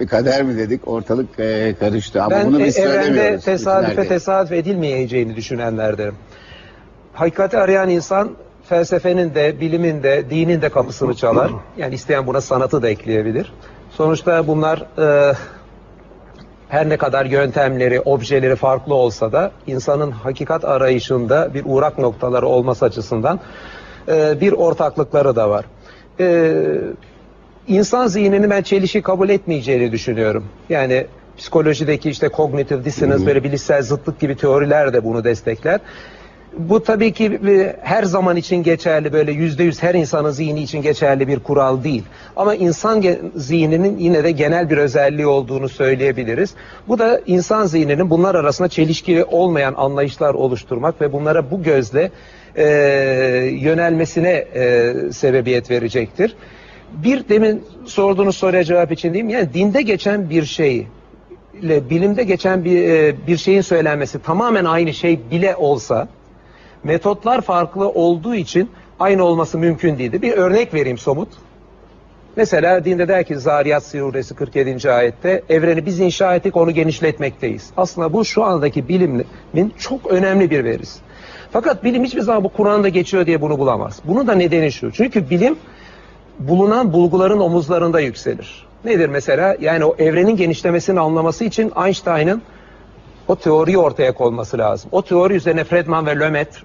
bir kader mi dedik ortalık e, karıştı ama Ben bunu e, biz evrende söylemiyoruz. tesadüfe tesadüf edilmeyeceğini düşünenlerdenim. Hakikati arayan insan felsefenin de, bilimin de, dinin de kapısını çalar. Yani isteyen buna sanatı da ekleyebilir. Sonuçta bunlar e, her ne kadar yöntemleri, objeleri farklı olsa da insanın hakikat arayışında bir uğrak noktaları olması açısından e, bir ortaklıkları da var. E, insan zihnini ben çelişi kabul etmeyeceğini düşünüyorum. Yani psikolojideki işte cognitive dissonance böyle bilişsel zıtlık gibi teoriler de bunu destekler. Bu tabii ki her zaman için geçerli böyle yüzde yüz her insanın zihni için geçerli bir kural değil. Ama insan zihninin yine de genel bir özelliği olduğunu söyleyebiliriz. Bu da insan zihninin bunlar arasında çelişkili olmayan anlayışlar oluşturmak ve bunlara bu gözle e, yönelmesine e, sebebiyet verecektir. Bir demin sorduğunuz soruya cevap için diyeyim. Yani dinde geçen bir şey ile bilimde geçen bir e, bir şeyin söylenmesi tamamen aynı şey bile olsa metotlar farklı olduğu için aynı olması mümkün değildi. Bir örnek vereyim somut. Mesela dinde der ki Zariyat suresi 47. ayette evreni biz inşa ettik onu genişletmekteyiz. Aslında bu şu andaki bilimin çok önemli bir verisi. Fakat bilim hiçbir zaman bu Kur'an'da geçiyor diye bunu bulamaz. Bunu da nedeni şu. Çünkü bilim bulunan bulguların omuzlarında yükselir. Nedir mesela? Yani o evrenin genişlemesini anlaması için Einstein'ın o teoriyi ortaya konması lazım. O teori üzerine Fredman ve Lemaitre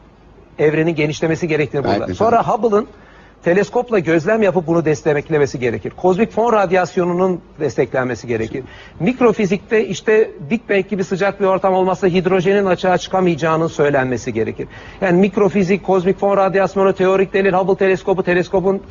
evrenin genişlemesi gerektiğini buldular. Sonra Hubble'ın teleskopla gözlem yapıp bunu desteklemesi gerekir. Kozmik fon radyasyonunun desteklenmesi gerekir. Mikrofizikte işte Big Bang gibi sıcak bir ortam olmazsa hidrojenin açığa çıkamayacağının söylenmesi gerekir. Yani mikrofizik, kozmik fon radyasyonu, teorik delil, Hubble teleskobu, teleskopun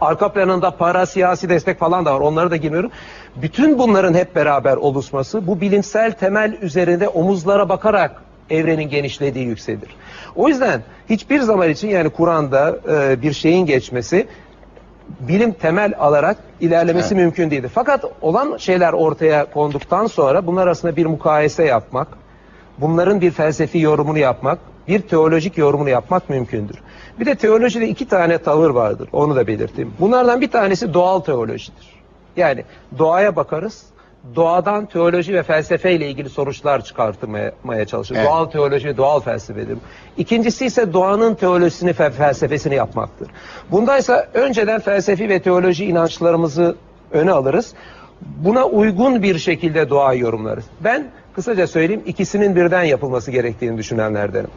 arka planında para, siyasi destek falan da var. Onlara da girmiyorum. Bütün bunların hep beraber oluşması bu bilimsel temel üzerinde omuzlara bakarak evrenin genişlediği yükselir. O yüzden hiçbir zaman için yani Kur'an'da e, bir şeyin geçmesi bilim temel alarak ilerlemesi Evet. mümkün değildir. Fakat olan şeyler ortaya konduktan sonra bunlar arasında bir mukayese yapmak, bunların bir felsefi yorumunu yapmak, bir teolojik yorumunu yapmak mümkündür. Bir de teolojide iki tane tavır vardır. Onu da belirteyim. Bunlardan bir tanesi doğal teolojidir. Yani doğaya bakarız. Doğadan teoloji ve felsefe ile ilgili sonuçlar çıkartmaya çalışır. Evet. Doğal teoloji, doğal felsefedir. İkincisi ise doğanın teolojisini ve felsefesini yapmaktır. Bundaysa önceden felsefi ve teoloji inançlarımızı öne alırız. Buna uygun bir şekilde doğayı yorumlarız. Ben kısaca söyleyeyim ikisinin birden yapılması gerektiğini düşünenlerdenim.